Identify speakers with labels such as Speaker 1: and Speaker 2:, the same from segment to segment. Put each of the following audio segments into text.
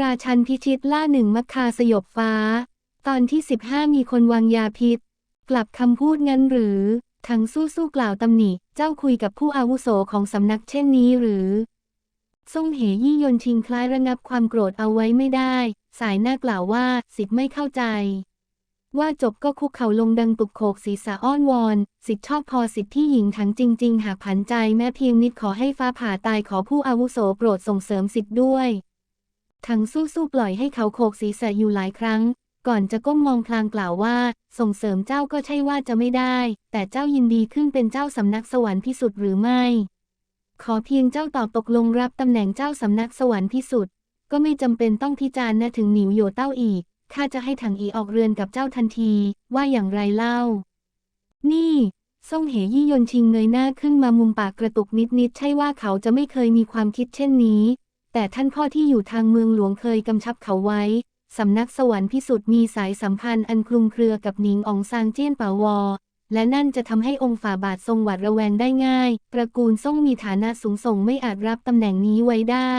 Speaker 1: ราชันพิชิตล่าหนึ่งมัคคาสยบฟ้า ตอนที่ 15 มีคนวางยาพิษ กลับคำพูดงั้นหรือ ทั้งสู้สู้กล่าวตำหนิ เจ้าคุยกับผู้อาวุโสของสำนักเช่นนี้หรือซ่งเหยี่ยนชิงคล้ายระงับความโกรธเอาไว้ไม่ได้ สายหน้ากล่าวว่าสิทธิ์ไม่เข้าใจ ว่าจบก็คุกเข่าลงดังตุกโขกศีรษะอ้อนวอน สิทธิ์ชอบพอสิทธิ์ที่หญิงทั้งจริง ๆ หากผันใจแม้เพียงนิดขอให้ฟ้าผ่าตายขอผู้อาวุโสโปรดส่งเสริมสิทธิ์ด้วย ทั้งสู้ๆปล่อยให้เขาโขกศีรษะอยู่หลายครั้ง ก่อนจะก้มมองพลางกล่าวว่า ส่งเสริมเจ้าก็ใช่ว่าจะไม่ได้ แต่เจ้ายินดีขึ้นเป็นเจ้าสำนักสวรรค์พิสุทธิ์หรือไม่ ขอเพียงเจ้าตอบตกลงรับตำแหน่งเจ้าสำนักสวรรค์พิสุทธิ์ก็ไม่จำเป็นต้องพิจารณาถึงหนิวโยเต้าอีกข้าจะให้ถังอีออกเรือนกับเจ้าทันที ว่าอย่างไรเล่า นี่ซ่งเหยี่ยนชิงเงยหน้าขึ้นมามุมปากกระตุกนิดๆใช่ว่าเขาจะไม่เคยมีความคิดเช่นนี้ แต่ท่านพ่อที่อยู่ทางเมืองหลวงเคยกำชับเขาไว้ สำนักสวรรค์พิสุทธิ์มีสายสัมพันธ์อันคลุมเครือกับหนิงอองซางเจี้ยนเปาวอ และนั่นจะทำให้องค์ฝ่าบาททรงหวาดระแวงได้ง่าย ตระกูลซ่งมีฐานะสูงส่งไม่อาจรับตำแหน่งนี้ไว้ได้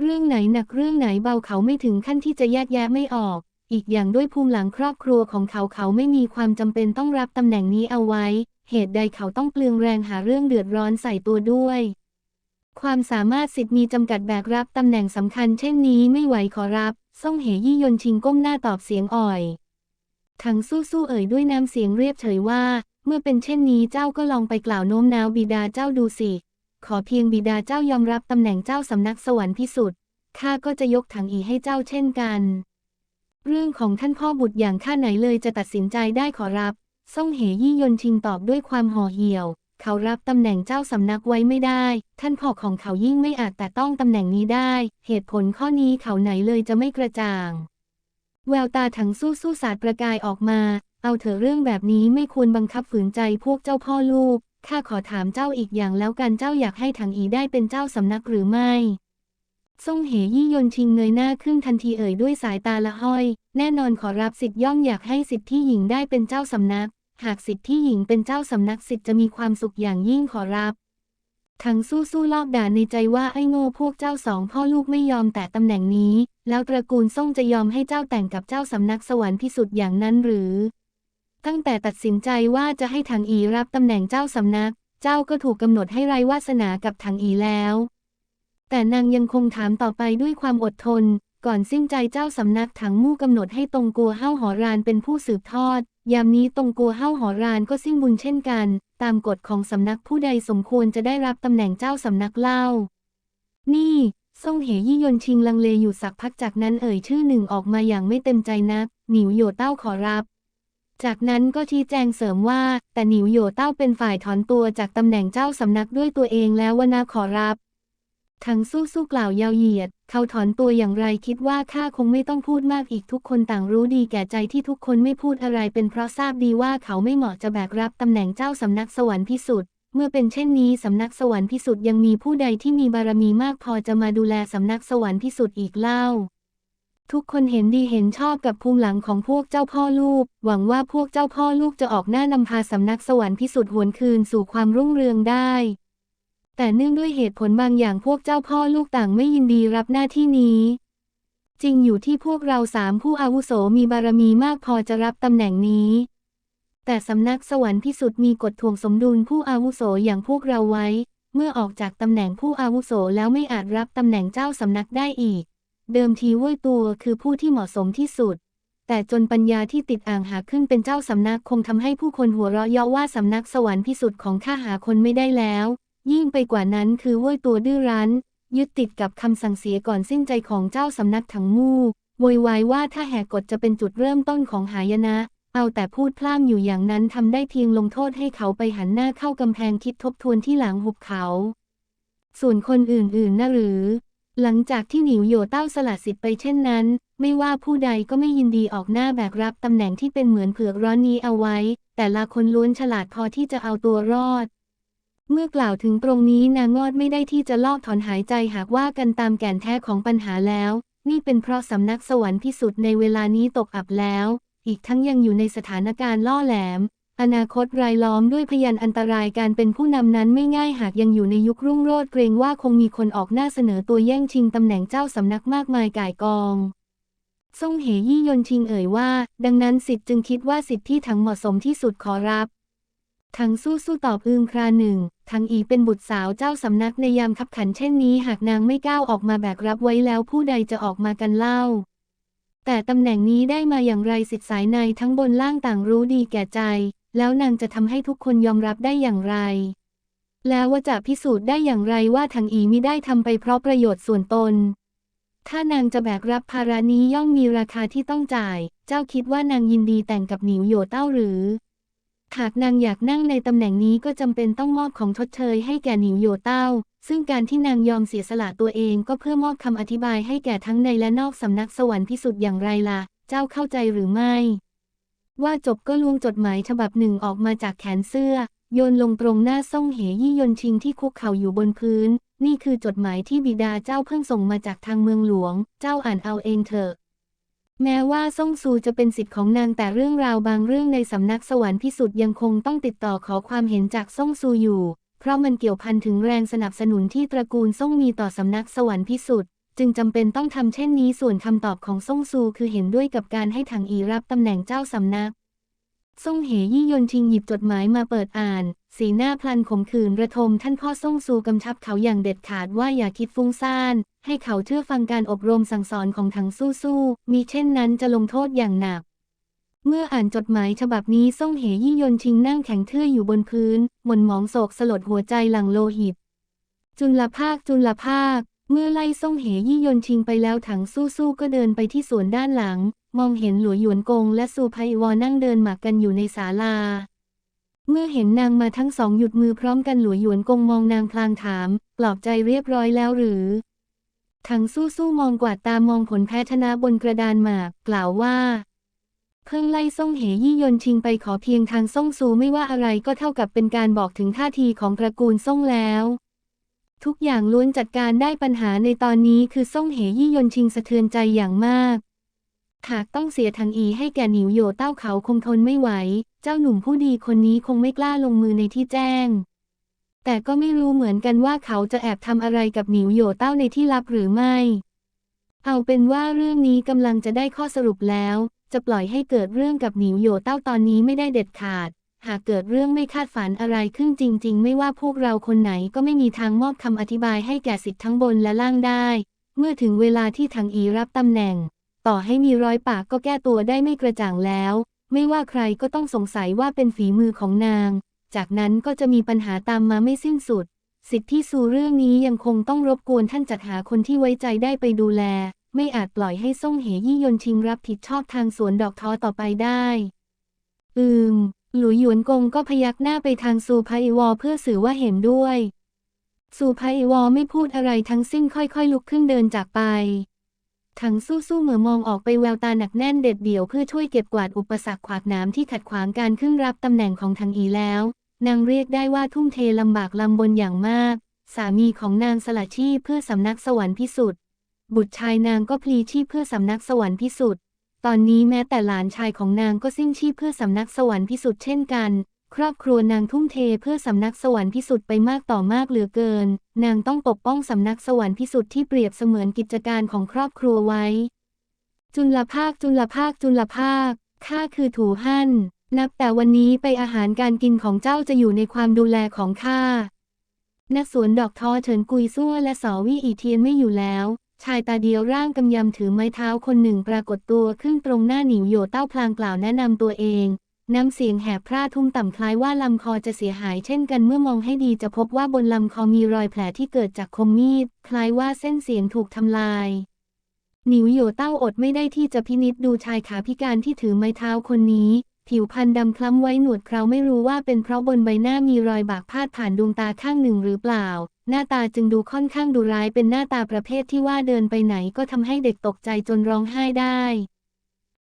Speaker 1: เรื่องไหนหนักเรื่องไหนเบาเขาไม่ถึงขั้นที่จะแยกแยะไม่ออก อีกอย่างด้วยภูมิหลังครอบครัวของเขาเขาไม่มีความจำเป็นต้องรับตำแหน่งนี้เอาไว้ เหตุใดเขาต้องเปลืองแรงหาเรื่องเดือดร้อนใส่ตัวด้วย ความสามารถสิทธิ์มีจำกัดแบกรับตำแหน่งสำคัญเช่นนี้ไม่ไหวขอรับซ่งเหยี่ยนชิงก้มหน้าตอบเสียงอ่อยทั้งสู้สู้เอ่ยด้วยน้ำเสียงเรียบเฉยว่า เมื่อเป็นเช่นนี้เจ้าก็ลองไปกล่าวโน้มน้าวบิดาเจ้าดูสิ ขอเพียงบิดาเจ้ายอมรับตำแหน่งเจ้าสำนักสวรรค์พิสุทธิ์ข้าก็จะยกถังอีให้เจ้าเช่นกัน เรื่องของท่านพ่อบุตรอย่างข้าไหนเลยจะตัดสินใจได้ขอรับซ่งเหยี่ยนชิงตอบด้วยความห่อเหี่ยว เขารับตำแหน่งเจ้าสำนักไว้ไม่ได้ ท่านพ่อของเขายิ่งไม่อาจแต่ต้องตำแหน่งนี้ได้ เหตุผลข้อนี้เขาไหนเลยจะไม่กระจ่าง แววตาถังสู้สู้สาดประกายออกมา เอาเถอะเรื่องแบบนี้ไม่ควรบังคับฝืนใจพวกเจ้าพ่อลูก ข้าขอถามเจ้าอีกอย่างแล้วกันเจ้าอยากให้ถังอีได้เป็นเจ้าสำนักหรือไม่ซ่งเหยี่ยนชิงเงยหน้าขึ้นทันทีเอ่ยด้วยสายตาละห้อย แน่นอนขอรับสิทธิ์ย่อมอยากให้สิทธิ์ที่หญิงได้เป็นเจ้าสำนัก หากสิทธิ์ที่หญิงเป็นเจ้าสำนักสิทธิ์จะมีความสุขอย่างยิ่งขอรับ ทั้งสู้สู้ลอบด่าในใจว่าไอ้โง่พวกเจ้าสองพ่อลูกไม่ยอมแต่ตำแหน่งนี้ แล้วตระกูลซ่งจะยอมให้เจ้าแต่งกับเจ้าสำนักสวรรค์พิสุทธิ์อย่างนั้นหรือ ตั้งแต่ตัดสินใจว่าจะให้ถังอีรับตำแหน่งเจ้าสำนัก เจ้าก็ถูกกำหนดให้ไร้วาสนากับถังอีแล้ว แต่นางยังคงถามต่อไปด้วยความอดทน ก่อนสิ้นใจเจ้าสำนักถังมู่กำหนดให้ตรงกัวเฮ้าหอรานเป็นผู้สืบทอด ยามนี้ตรงกัวเฮ้าหอรานก็สิ้นบุญเช่นกัน ตามกฎของสำนักผู้ใดสมควรจะได้รับตำแหน่งเจ้าสำนักเล่า นี่ซ่งเหยี่ยนชิงลังเลอยู่สักพักจากนั้นเอ่ยชื่อหนึ่งออกมาอย่างไม่เต็มใจนัก หนิวโยเต้าขอรับ จากนั้นก็ชี้แจงเสริมว่า แต่หนิวโยเต้าเป็นฝ่ายถอนตัวจากตำแหน่งเจ้าสำนักด้วยตัวเองแล้วว่านาขอรับ ทั้งสู้สู้กล่าวยาวเหยียด เขาถอนตัวอย่างไรคิดว่าข้าคงไม่ต้องพูดมากอีกทุกคนต่างรู้ดีแก่ใจที่ทุกคนไม่พูดอะไรเป็นเพราะทราบดีว่าเขาไม่เหมาะจะแบกรับตำแหน่งเจ้าสำนักสวรรค์พิสุทธิ์เมื่อเป็นเช่นนี้สำนักสวรรค์พิสุทธิ์ยังมีผู้ใดที่มีบารมีมากพอจะมาดูแลสำนักสวรรค์พิสุทธิ์อีกเล่า ทุกคนเห็นดีเห็นชอบกับภูมิหลังของพวกเจ้าพ่อลูก หวังว่าพวกเจ้าพ่อลูกจะออกหน้านำพาสำนักสวรรค์พิสุทธิ์หวนคืนสู่ความรุ่งเรืองได้ แต่เนื่องด้วยเหตุผลบางอย่างพวกเจ้าพ่อลูกต่างไม่ยินดีรับหน้าที่นี้ จริงอยู่ที่พวกเราสามผู้อาวุโสมีบารมีมากพอจะรับตำแหน่งนี้ แต่สำนักสวรรค์พิสุทธิ์มีกฎถ่วงสมดุลผู้อาวุโสอย่างพวกเราไว้ เมื่อออกจากตำแหน่งผู้อาวุโสแล้วไม่อาจรับตำแหน่งเจ้าสำนักได้อีก เดิมทีเว้ยตัวคือผู้ที่เหมาะสมที่สุดแต่จนปัญญาที่ติดอ่างหาขึ้นเป็นเจ้าสำนักคงทำให้ผู้คนหัวเราะเยาะว่าสำนักสวรรค์พิสุทธิ์ของข้าหาคนไม่ได้แล้ว ยิ่งไปกว่านั้นคือเว้ยตัวดื้อรั้น ยึดติดกับคำสั่งเสียก่อนสิ้นใจของเจ้าสำนักถังมู่โวยวายว่าถ้าแหกกฎจะเป็นจุดเริ่มต้นของหายนะ เอาแต่พูดพล่ำอยู่อย่างนั้นทำได้เพียงลงโทษให้เขาไปหันหน้าเข้ากำแพงคิดทบทวนที่หลังหุบเขา ส่วนคนอื่นๆนะหรือ หลังจากที่หนิวโยเต้าสละสิทธิ์ไปเช่นนั้น ไม่ว่าผู้ใดก็ไม่ยินดีออกหน้าแบกรับตำแหน่งที่เป็นเหมือนเผือกร้อนนี้เอาไว้ แต่ละคนล้วนฉลาดพอที่จะเอาตัวรอด เมื่อกล่าวถึงตรงนี้นางงอดไม่ได้ที่จะลอกถอนหายใจหากว่ากันตามแก่นแท้ของปัญหาแล้ว นี่เป็นเพราะสำนักสวรรค์พิสุทธิ์ในเวลานี้ตกอับแล้ว อีกทั้งยังอยู่ในสถานการณ์ล่อแหลม อนาคตรายล้อมด้วยพยานอันตรายการเป็นผู้นำนั้นไม่ง่ายหากยังอยู่ในยุครุ่งโรจน์เกรงว่าคงมีคนออกหน้าเสนอตัวแย่งชิงตำแหน่งเจ้าสำนักมากมายก่ายกองซ่งเหยี่ยนชิงเอ่ยว่า ดังนั้นสิทธิ์จึงคิดว่าสิทธิ์ที่ทั้งเหมาะสมที่สุดขอรับ ทั้งสู้สู้ตอบอึงคราหนึ่ง ทั้งอีเป็นบุตรสาวเจ้าสำนักในยามขับขันเช่นนี้หากนางไม่ก้าวออกมาแบกรับไว้แล้วผู้ใดจะออกมากันเล่า แต่ตำแหน่งนี้ได้มาอย่างไรสิทธิสายในทั้งบนล่างต่างรู้ดีแก่ใจ แล้วนางจะทำให้ทุกคนยอมรับได้อย่างไร แล้วว่าจะพิสูจน์ได้อย่างไรว่าทางอีมิได้ทำไปเพราะประโยชน์ส่วนตน ถ้านางจะแบกรับภาระนี้ย่อมมีราคาที่ต้องจ่าย เจ้าคิดว่านางยินดีแต่งกับหนิวโยเต้าหรือ หากนางอยากนั่งในตำแหน่งนี้ก็จำเป็นต้องมอบของทดเชยให้แก่หนิวโยเต้า ซึ่งการที่นางยอมเสียสละตัวเองก็เพื่อมอบคำอธิบายให้แก่ทั้งในและนอกสำนักสวรรค์พิสุทธิ์อย่างไรล่ะ เจ้าเข้าใจหรือไม่ ว่าจบก็ลวงจดหมายฉบับหนึ่งออกมาจากแขนเสื้อ โยนลงตรงหน้าซ่งเหยี่ยนชิงที่คุกเข่าอยู่บนพื้น นี่คือจดหมายที่บิดาเจ้าเพิ่งส่งมาจากทางเมืองหลวง เจ้าอ่านเอาเองเถอะ แม้ว่าซ่งซูจะเป็นสิทธิ์ของนางแต่เรื่องราวบางเรื่องในสำนักสวรรค์พิสุทธิ์ยังคงต้องติดต่อขอความเห็นจากซ่งซูอยู่ เพราะมันเกี่ยวพันถึงแรงสนับสนุนที่ตระกูลซ่งมีต่อสำนักสวรรค์พิสุทธิ์จึงจำเป็นต้องทำเช่นนี้ส่วนคำตอบของซ่งซูคือเห็นด้วยกับการให้ถังอีรับตำแหน่งเจ้าสำนัก ซ่งเหยี่ยนชิงหยิบจดหมายมาเปิดอ่าน สีหน้าพลันขมขื่นระทมท่านพ่อซ่งซูกำชับเขาอย่างเด็ดขาดว่าอย่าคิดฟุ้งซ่าน ให้เขาเชื่อฟังการอบรมสั่งสอนของถังสู้สู้มีเช่นนั้นจะลงโทษอย่างหนัก เมื่ออ่านจดหมายฉบับนี้ซ่งเหยี่ยนชิงนั่งแข็งทื่ออยู่บนพื้นหม่นหมองโศกสลดหัวใจหลังโลหิต จุลภาคจุลภาคเมื่อไล่ซ่งเหยี่ยนชิงไปแล้วถังสู้สู้ก็เดินไปที่สวนด้านหลัง มองเห็นหลัวหยวนกงและซูไพวอนั่งเดินหมากกันอยู่ในศาลา เมื่อเห็นนางมาทั้งสองหยุดมือพร้อมกันหลัวหยวนกงมองนางพลางถาม ปลอบใจเรียบร้อยแล้วหรือถังสู้สู้มองกวาดตามองผลแพ้ชนะบนกระดานหมาก กล่าวว่า เพิ่งไล่ซ่งเหยี่ยนชิงไปขอเพียงทางซ่งซูไม่ว่าอะไรก็เท่ากับเป็นการบอกถึงท่าทีของตระกูลซ่งแล้วทุกอย่างล้วนจัดการได้ปัญหาในตอนนี้คือซ่งเหยี่ยนชิงสะเทือนใจอย่างมาก หากต้องเสียทางอีให้แก่หนิวโยเต้าเขาคงทนไม่ไหว เจ้าหนุ่มผู้ดีคนนี้คงไม่กล้าลงมือในที่แจ้ง แต่ก็ไม่รู้เหมือนกันว่าเขาจะแอบทำอะไรกับหนิวโยเต้าในที่ลับหรือไม่ เอาเป็นว่าเรื่องนี้กำลังจะได้ข้อสรุปแล้ว จะปล่อยให้เกิดเรื่องกับหนิวโยเต้าตอนนี้ไม่ได้เด็ดขาด หากเกิดเรื่องไม่คาดฝันอะไรขึ้นจริง ๆ ไม่ว่าพวกเราคนไหนก็ไม่มีทางมอบคำอธิบายให้แก่สิทธิ์ทั้งบนและล่างได้ เมื่อถึงเวลาที่ทางอีรับตำแหน่ง ต่อให้มีรอยปากก็แก้ตัวได้ไม่กระจ่างแล้ว ไม่ว่าใครก็ต้องสงสัยว่าเป็นฝีมือของนาง จากนั้นก็จะมีปัญหาตามมาไม่สิ้นสุด สิทธิสู่เรื่องนี้ยังคงต้องรบกวนท่านจัดหาคนที่ไว้ใจได้ไปดูแล ไม่อาจปล่อยให้ซ่งเหยี่ยนชิงรับผิดชอบทางสวนดอกท้อต่อไปได้ อืม หลุยหยวนกงก็พยักหน้าไปทางซูไพวอเพื่อสื่อว่าเห็นด้วยซูไพวอไม่พูดอะไรทั้งสิ้นค่อยๆ ลุกขึ้นเดินจากไป ถังสู้สู้เหมือมองออกไปแววตาหนักแน่นเด็ดเดี่ยวเพื่อช่วยเก็บกวาดอุปสรรคขวากน้ำที่ขัดขวางการขึ้นรับตำแหน่งของทางอีแล้ว นางเรียกได้ว่าทุ่มเทลำบากลำบนอย่างมาก สามีของนางสละชีพเพื่อสำนักสวรรค์พิสุทธิ์บุตรชายนางก็พลีชีพเพื่อสำนักสวรรค์พิสุทธิ์ตอนนี้แม้แต่หลานชายของนางก็สิ้นชีพเพื่อสำนักสวรรค์พิสุทธิ์เช่นกัน ครอบครัวนางทุ่มเทเพื่อสำนักสวรรค์พิสุทธิ์ไปมากต่อมากเหลือเกิน นางต้องปกป้องสำนักสวรรค์พิสุทธิ์ที่เปรียบเสมือนกิจการของครอบครัวไว้ จุลภาคจุลภาคจุลภาคข้าคือถูฮั่น นับแต่วันนี้ไปอาหารการกินของเจ้าจะอยู่ในความดูแลของข้านักสวนดอกทอเฉินกุยซั่วและสอวี่อีเทียนไม่อยู่แล้ว ชายตาเดียวร่างกำยำถือไม้เท้าคนหนึ่งปรากฏตัวขึ้นตรงหน้าหนิวโยเต้าพลางกล่าวแนะนำตัวเอง น้ำเสียงแหบพร่าทุ่มต่ำคล้ายว่าลำคอจะเสียหายเช่นกันเมื่อมองให้ดีจะพบว่าบนลำคอมีรอยแผลที่เกิดจากคมมีด คล้ายว่าเส้นเสียงถูกทำลาย หนิวโยเต้าอดไม่ได้ที่จะพินิษดูชายขาพิการที่ถือไม้เท้าคนนี้ ผิวพรรณดำคล้ำไว้หนวดเคราไม่รู้ว่าเป็นเพราะบนใบหน้ามีรอยบากพาดผ่านดวงตาข้างหนึ่งหรือเปล่า หน้าตาจึงดูค่อนข้างดุร้ายเป็นหน้าตาประเภทที่ว่าเดินไปไหนก็ทำให้เด็กตกใจจนร้องไห้ได้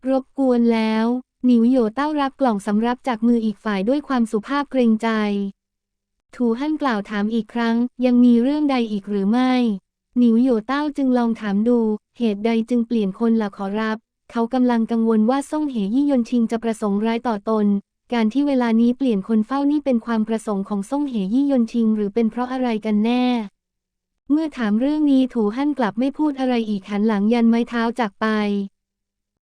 Speaker 1: รบกวนแล้ว หนิวโยเต้ารับกล่องสำรับจากมืออีกฝ่ายด้วยความสุภาพเกรงใจ ถูฮั่นกล่าวถามอีกครั้ง ยังมีเรื่องใดอีกหรือไม่ หนิวโยเต้าจึงลองถามดู เหตุใดจึงเปลี่ยนคนล่ะขอรับ เขากำลังกังวลว่าซ่งเหยี่ยนชิงจะประสงค์ร้ายต่อตน การที่เวลานี้เปลี่ยนคนเฝ้านี่เป็นความประสงค์ของซ่งเหยี่ยนชิง หรือเป็นเพราะอะไรกันแน่ เมื่อถามเรื่องนี้ถูฮั่นกลับไม่พูดอะไรอีกหันหลังยันไม้เท้าจากไป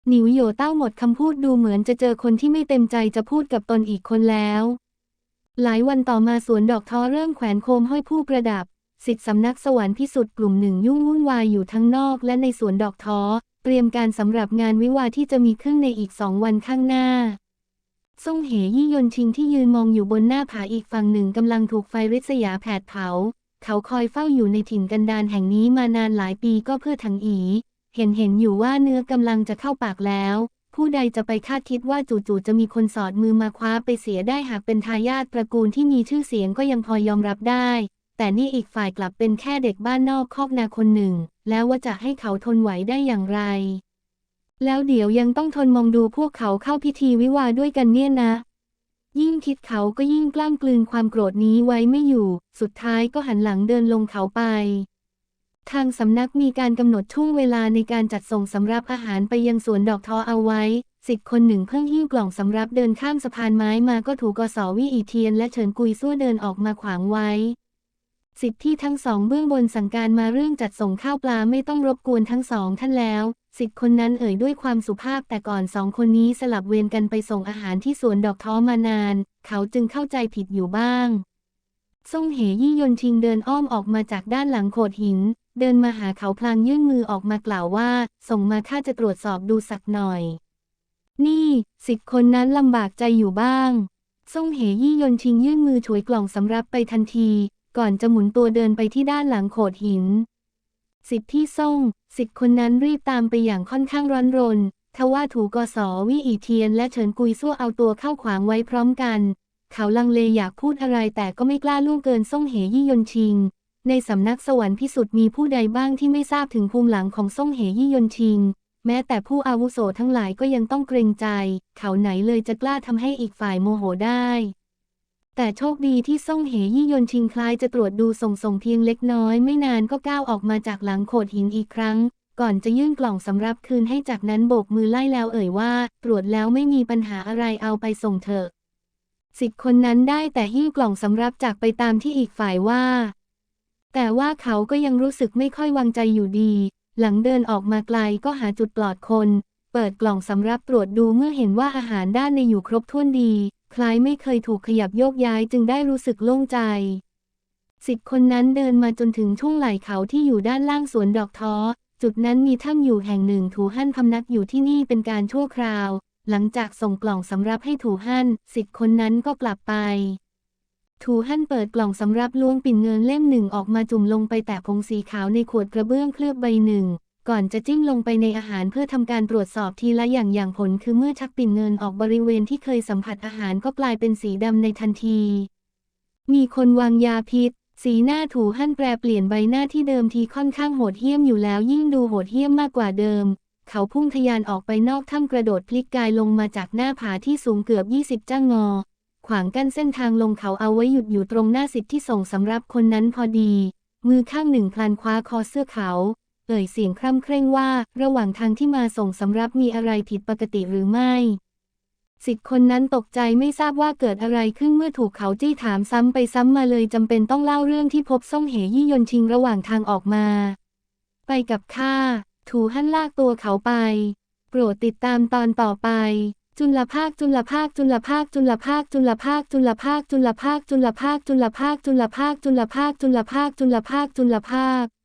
Speaker 1: หนิวโยเต้าหมดคำพูดดูเหมือนจะเจอคนที่ไม่เต็มใจจะพูดกับตนอีกคนแล้ว หลายวันต่อมาสวนดอกท้อเริ่มแขวนโคมห้อยผู้ประดับ สิทธิสำนักสวรรค์พิสุทธิ์กลุ่มหนึ่งยุ่งวุ่นวายอยู่ทั้งนอกและในสวนดอกท้อเตรียมการสำหรับงานวิวาที่จะมีขึ้นในอีกสองวันข้างหน้าซ่งเหยี่ยนชิงที่ยืนมองอยู่บนหน้าผาอีกฝั่งหนึ่งกำลังถูกไฟริษยาแผดเผา เขาคอยเฝ้าอยู่ในถิ่นกันดารแห่งนี้มานานหลายปีก็เพื่อถังอี เห็นเห็นอยู่ว่าเนื้อกำลังจะเข้าปากแล้ว ผู้ใดจะไปคาดคิดว่าจู่ๆจะมีคนสอดมือมาคว้าไปเสียได้หากเป็นทายาทตระกูลที่มีชื่อเสียงก็ยังพอยอมรับได้ แต่นี่อีกฝ่ายกลับเป็นแค่เด็กบ้านนอกคอกนาคนหนึ่ง แล้วว่าจะให้เขาทนไหวได้อย่างไร แล้วเดี๋ยวยังต้องทนมองดูพวกเขาเข้าพิธีวิวาด้วยกันเนี่ยนะยิ่งคิดเขาก็ยิ่งกล้ามกลืนความโกรธนี้ไว้ไม่อยู่ สุดท้ายก็หันหลังเดินลงเขาไป ทางสำนักมีการกำหนดช่วงเวลาในการจัดส่งสำรับอาหารไปยังสวนดอกทอเอาไว้สิทธิ์คนหนึ่งเพิ่งหิ้วกล่องสำรับเดินข้ามสะพานไม้มาก็ถูกกสวิอีเทียนและเฉินกุยซั่วเดินออกมาขวางไว้ สิทธิ์ที่ทั้งสองเบื้องบนสั่งการมาเรื่องจัดส่งข้าวปลาไม่ต้องรบกวนทั้งสองท่านแล้วสิทธิ์คนนั้นเอ่ยด้วยความสุภาพแต่ก่อนสองคนนี้สลับเวรกันไปส่งอาหารที่สวนดอกท้อมานาน เขาจึงเข้าใจผิดอยู่บ้าง ซ่งเหยี่ยนชิงเดินอ้อมออกมาจากด้านหลังโขดหิน เดินมาหาเขาพลางยื่นมือออกมากล่าวว่า ส่งมาข้าจะตรวจสอบดูสักหน่อย นี่สิทธิ์คนนั้นลำบากใจอยู่บ้างซ่งเหยี่ยนชิงยื่นมือฉวยกล่องสำรับไปทันที ก่อนจะหมุนตัวเดินไปที่ด้านหลังโขดหิน สิทธิ์ที่ซ่งสิทธิ์คนนั้นรีบตามไปอย่างค่อนข้างร้อนรนทว่าถูกกสวิอีเทียนและเฉินกุยซั่วเอาตัวเข้าขวางไว้พร้อมกัน เขาลังเลอยากพูดอะไรแต่ก็ไม่กล้าล่วงเกินซ่งเหยี่ยนชิง ในสำนักสวรรค์พิสุทธิ์มีผู้ใดบ้างที่ไม่ทราบถึงภูมิหลังของซ่งเหยี่ยนชิง แม้แต่ผู้อาวุโสทั้งหลายก็ยังต้องเกรงใจ เขาไหนเลยจะกล้าทำให้อีกฝ่ายโมโหได้ แต่โชคดีที่ซ่งเหยี่ยนชิงคล้ายจะตรวจดูส่งส่งเพียงเล็กน้อย ไม่นานก็ก้าวออกมาจากหลังโขดหินอีกครั้ง ก่อนจะยื่นกล่องสำรับคืนให้จากนั้นโบกมือไล่แล้วเอ่ยว่า ตรวจแล้วไม่มีปัญหาอะไรเอาไปส่งเถอะสิทธิ์คนนั้นได้แต่หิ้วกล่องสำรับจากไปตามที่อีกฝ่ายว่า แต่ว่าเขาก็ยังรู้สึกไม่ค่อยวางใจอยู่ดี หลังเดินออกมาไกลก็หาจุดปลอดคน เปิดกล่องสำรับตรวจดูเมื่อเห็นว่าอาหารด้านในอยู่ครบถ้วนดี คล้ายไม่เคยถูกขยับโยกย้ายจึงได้รู้สึกโล่งใจสิทธิ์คนนั้นเดินมาจนถึงช่วงไหล่เขาที่อยู่ด้านล่างสวนดอกท้อ จุดนั้นมีถ้ำอยู่แห่งหนึ่งถูฮั่นพำนักอยู่ที่นี่เป็นการชั่วคราว หลังจากส่งกล่องสำรับให้ถูฮั่นสิทธิ์คนนั้นก็กลับไป ถูฮั่นเปิดกล่องสำหรับล้วงปิ่นเงินเล่มหนึ่งออกมาจุ่มลงไปแตะผงสีขาวในขวดกระเบื้องเคลือบใบหนึ่ง ก่อนจะจิ้มลงไปในอาหารเพื่อทำการตรวจสอบทีละอย่างอย่างผลคือเมื่อชักปิ่นเงินออกบริเวณที่เคยสัมผัสอาหารก็กลายเป็นสีดำในทันที มีคนวางยาพิษ สีหน้าถูหั่นแปรเปลี่ยนใบหน้าที่เดิมทีค่อนข้างโหดเหี้ยมอยู่แล้วยิ่งดูโหดเหี้ยมมากกว่าเดิมเขาพุ่งทะยานออกไปนอกถ้ำกระโดดพลิกกายลงมาจากหน้าผาที่สูงเกือบ 20จ้างงอ ขวางกั้นเส้นทางลงเขาเอาไว้หยุดอยู่ตรงหน้าสิทธิ์ที่ส่งสำรับคนนั้นพอดี มือข้างหนึ่งพลันคว้าคอเสื้อเขา เอ่ยเสียงคร่ำเคร่งว่า ระหว่างทางที่มาส่งสำรับมีอะไรผิดปกติหรือไม่สิทธิ์คนนั้นตกใจไม่ทราบว่าเกิดอะไรขึ้นเมื่อถูกเขาจี้ถามซ้ำไปซ้ำมาเลยจำเป็นต้องเล่าเรื่องที่พบซ่งเหยี่ยนชิงระหว่างทางออกมา ไปกับข้าถูหั่นลากตัวเขาไป โปรดติดตามตอนต่อไป จุลภาคจุลภาคจุลภาคจุลภาคจุลภาคจุลภาคจุลภาคจุลภาคจุลภาคจุลภาคจุลภาคจุลภาคจุลภาคจุลภาค